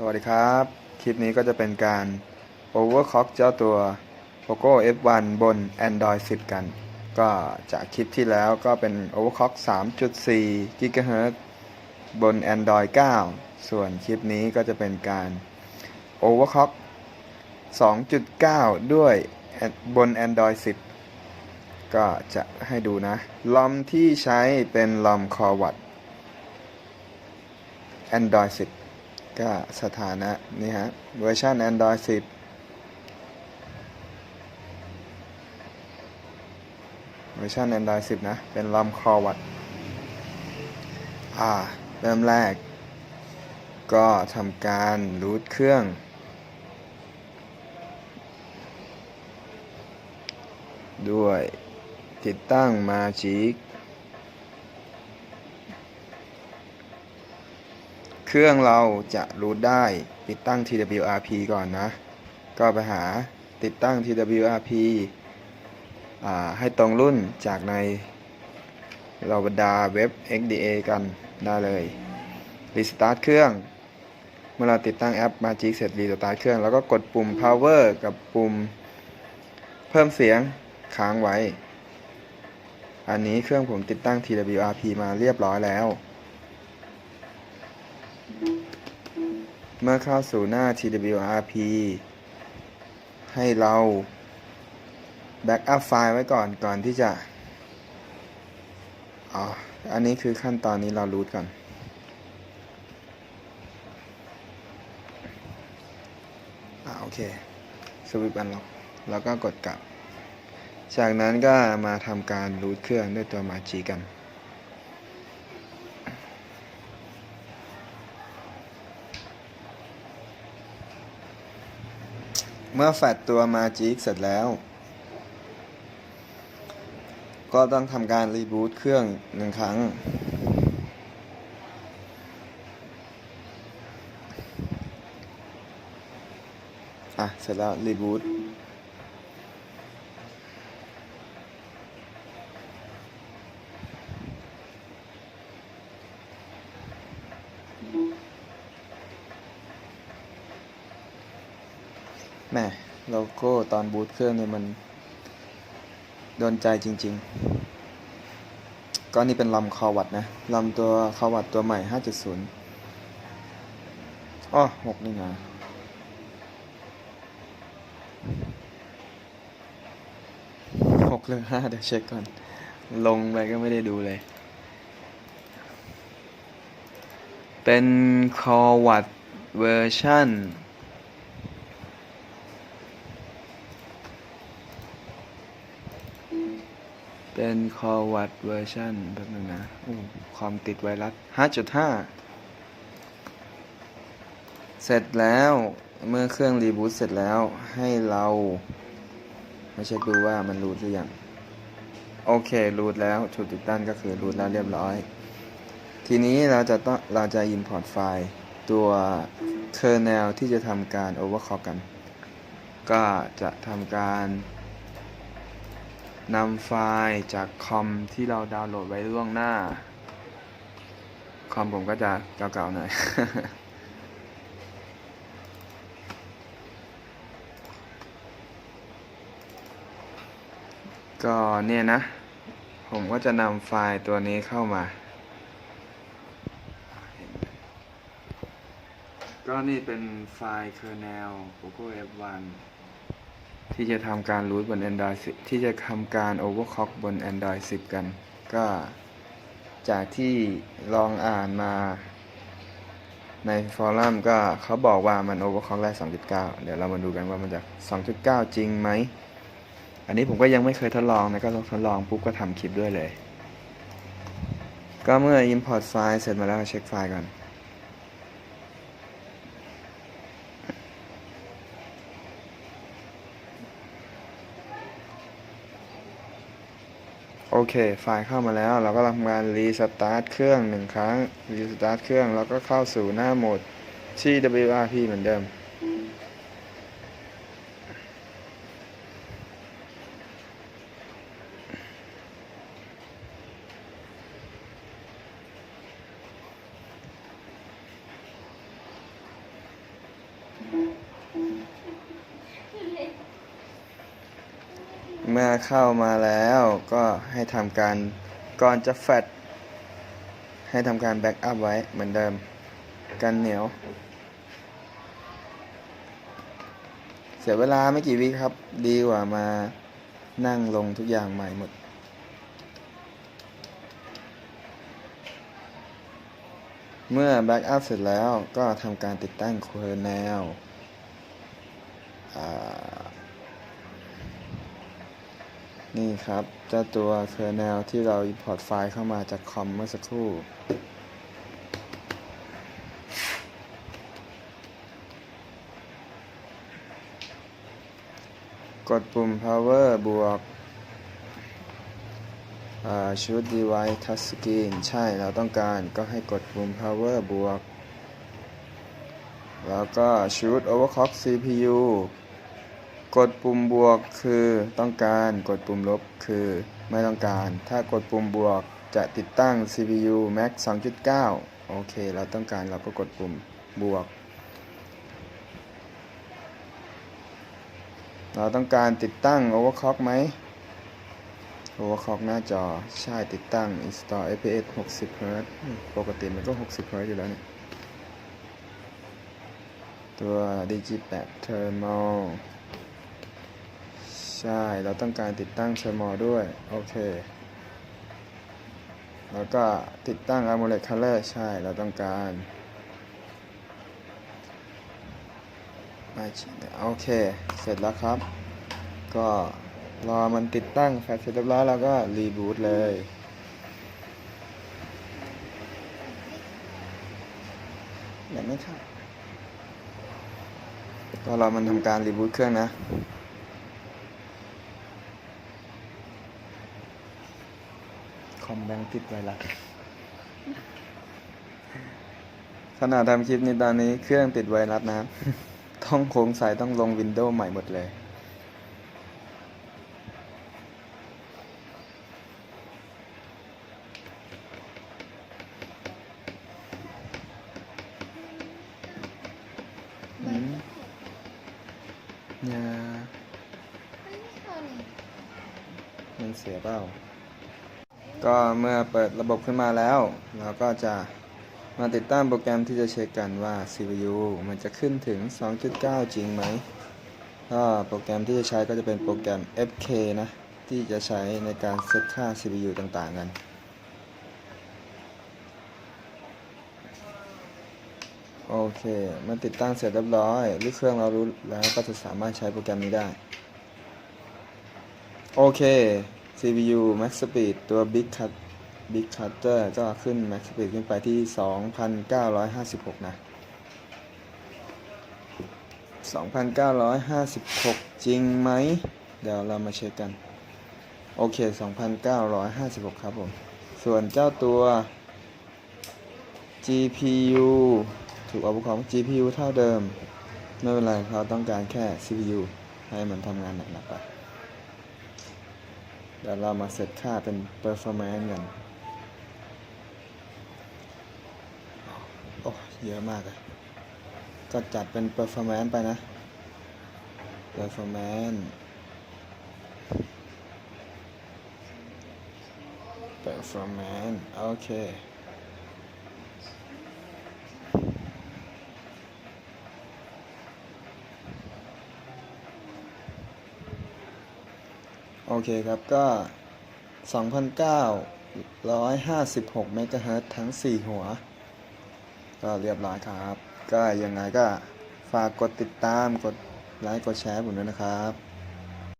สวัสดีครับ คลิปนี้ก็จะเป็นการ overclock เจ้าตัว Poco F1 บน Android 10 กัน ก็จากคลิปที่แล้วก็เป็น overclock 3.4 GHz บน Android 9 ส่วนคลิปนี้ก็จะเป็นการ overclock 2.9 ด้วยบน Android 10 ก็จะให้ดูนะ ลอมที่ใช้เป็นลอม Corvat Android 10 ก็สถานะนี่ฮะเวอร์ชัน Android 10 เวอร์ชัน Android 10 นะ เป็นลอม Corvat อ่า เริ่มแรก ก็ทำการรูทเครื่องด้วยติดตั้ง Magic เครื่องเราจะรูทได้ติดตั้ง TWRP ก่อนนะ ก็ไปหาติดตั้ง TWRP ให้ตรงรุ่นจากในเราบรรดาเว็บ XDA กันได้เลยรีสตาร์ทเครื่องเมื่อเราติดตั้งแอป Magic เสร็จรีสตาร์ทเครื่องแล้วก็กดปุ่ม power กับปุ่มเพิ่มเสียงค้างไว้ อันนี้เครื่องผมติดตั้ง TWRP มาเรียบร้อยแล้ว เมื่อเข้าสู่หน้า TWRP ให้เราแบ็กอัพไฟล์ไว้ก่อนก่อนที่จะ อ๋อ อันนี้คือขั้นตอนนี้เรารูทก่อน อ่าโอเคสวิปอันล็อกแล้วก็กดกลับ จากนั้นก็มาทำการรูทเครื่องด้วยตัวมาจีกัน เมื่อแฟดตัวมาจิกเสร็จแล้ว ก็ต้องทำการรีบูตเครื่องหนึ่งครั้ง อะ เสร็จแล้วรีบูต ม่โลโก้ตอนบูตเครื่องเนี่ยมันโดนใจจริง ๆ ก็นี่เป็นลำคอวัดนะลำตัวคอวัดตัวใหม่ 5.0อ้อหกนี่นะหกหรือห้าเดี๋ยวเช็คก่อน ลงไปก็ไม่ได้ดูเลย เป็นคอวัดเวอร์ชั่น เป็นคอวัดเวอร์ชันแป๊บนึงนะอู้ความติดไวรัส 5.5 เสร็จแล้วเมื่อเครื่องรีบูตเสร็จแล้วให้เรามาเช็คดูว่ามันรูทหรือยัง โอเครูทแล้วถูกติดตั้งก็คือรูทแล้วเรียบร้อย ทีนี้เราจะต้องเราจะ import ไฟล์ตัว kernel ที่จะทำการ overclock กัน ก็จะทำการ นำไฟล์จากคอมที่เราดาวน์โหลดไว้ล่วงหน้า คอมผมก็จะเก่าๆหน่อยก็เนี่ยนะ ผมก็จะนำไฟล์ตัวนี้เข้ามา ก็นี่เป็นไฟล์ kernel Poco F1 ที่จะทำการรูทบน Android 10 ที่จะทำการ overclock บน Android 10 กัน ก็จากที่ลองอ่านมาในฟอรัมก็เขาบอกว่ามัน overclock ได้ 2.9 เดี๋ยวเรามาดูกันว่ามันจะ 2.9 จริงไหม อันนี้ผมก็ยังไม่เคยทดลองนะก็ลองทดลองปุ๊บก็ทำคลิปด้วยเลย ก็เมื่อ import ไฟล์เสร็จมาแล้วเช็คไฟล์ก่อน เค ไฟล์เข้ามาแล้ว เราก็ทำการรีสตาร์ทเครื่องหนึ่งครั้ง รีสตาร์ทเครื่อง แล้วก็เข้าสู่หน้าโหมด CWRP เหมือนเดิม เมื่อเข้ามาแล้วก็ให้ทำการก่อนจะแฟดให้ทำการแบ็กอัพไว้เหมือนเดิม กันเหนียว เสียเวลาไม่กี่วิครับ ดีกว่ามานั่งลงทุกอย่างใหม่หมด เมื่อแบ็กอัพเสร็จแล้วก็ทำการติดตั้งเคอร์แนล นี่ครับ เจ้าตัวเคอร์แนลที่เรา import ไฟล์เข้ามาจากคอมเมื่อสักครู่กดปุ่ม power บวกชุด device touch screen ใช่เราต้องการก็ให้กดปุ่ม power บวก แล้วก็ชุด overclock CPU กดปุ่มบวกคือต้องการกดปุ่มลบคือไม่ต้องการ ถ้ากดปุ่มบวกจะติดตั้ง CPU Max 2.9 โอเค เราต้องการเราก็กดปุ่มบวก เราต้องการติดตั้ง overclock ไหม overclock หน้าจอใช่ติดตั้ง install fps 60 Hz ปกติมันก็ 60 Hz อยู่แล้วเนี่ยตัว Digi8 Thermal ใช่ เราต้องการติดตั้ง Thermal ด้วย โอเค แล้วก็ติดตั้ง AMOLED Color ใช่ เราต้องการโอเค เสร็จแล้วครับ ก็รอมันติดตั้งแฟลชเสร็จเรียบร้อยแล้วก็รีบูตเลย แบบไม่เข้าก็รอมันทำการรีบูตเครื่องนะ อมแบงติดไวรัสขณะทำคลิปนี้ตอนนี้เครื่องติดไวรัสนะต้องโครงสายต้องลงวินโดว์ใหม่หมดเลยอืมอย่ามันเสียเปล่า ก็เมื่อเปิดระบบขึ้นมาแล้ว เราก็จะมาติดตั้งโปรแกรมที่จะเช็คกันว่า CPU มันจะขึ้นถึง 2.9 จริงไหมก็โปรแกรมที่จะใช้ก็จะเป็นโปรแกรม FK นะ ที่จะใช้ในการเซตค่า CPU ต่างๆกันโอเคมื่อติดตั้งเสร็จเรียบร้อยหรือเครื่องเรารู้แล้วก็จะสามารถใช้โปรแกรมนี้ได้ โอเค CPU Max Speed ตัว Big Cut Big Cutter ก็ขึ้น Max Speed ขึ้นไปที่ 2,956 นะ 2,956 จริงไหม เดี๋ยวเรามาเช็คกัน โอเค 2,956 ครับผม ส่วนเจ้าตัว GPU ถูกเอาของ GPU เท่าเดิม ไม่เป็นไรเราต้องการแค่ CPU ให้มันทำงานหนักๆไป เดี๋ยวเรามาเซตค่าเป็น performance กัน โอ้เยอะมากเลย ก็จัดเป็น performance ไปนะ performance performance โอเค โอเคครับก็ 2,956 เมกะเฮิรตทั้ง 4 หัว ก็เรียบร้อยครับ ก็ยังไงก็ฝากกดติดตามกดไลค์กดแชร์ผมด้วยนะครับ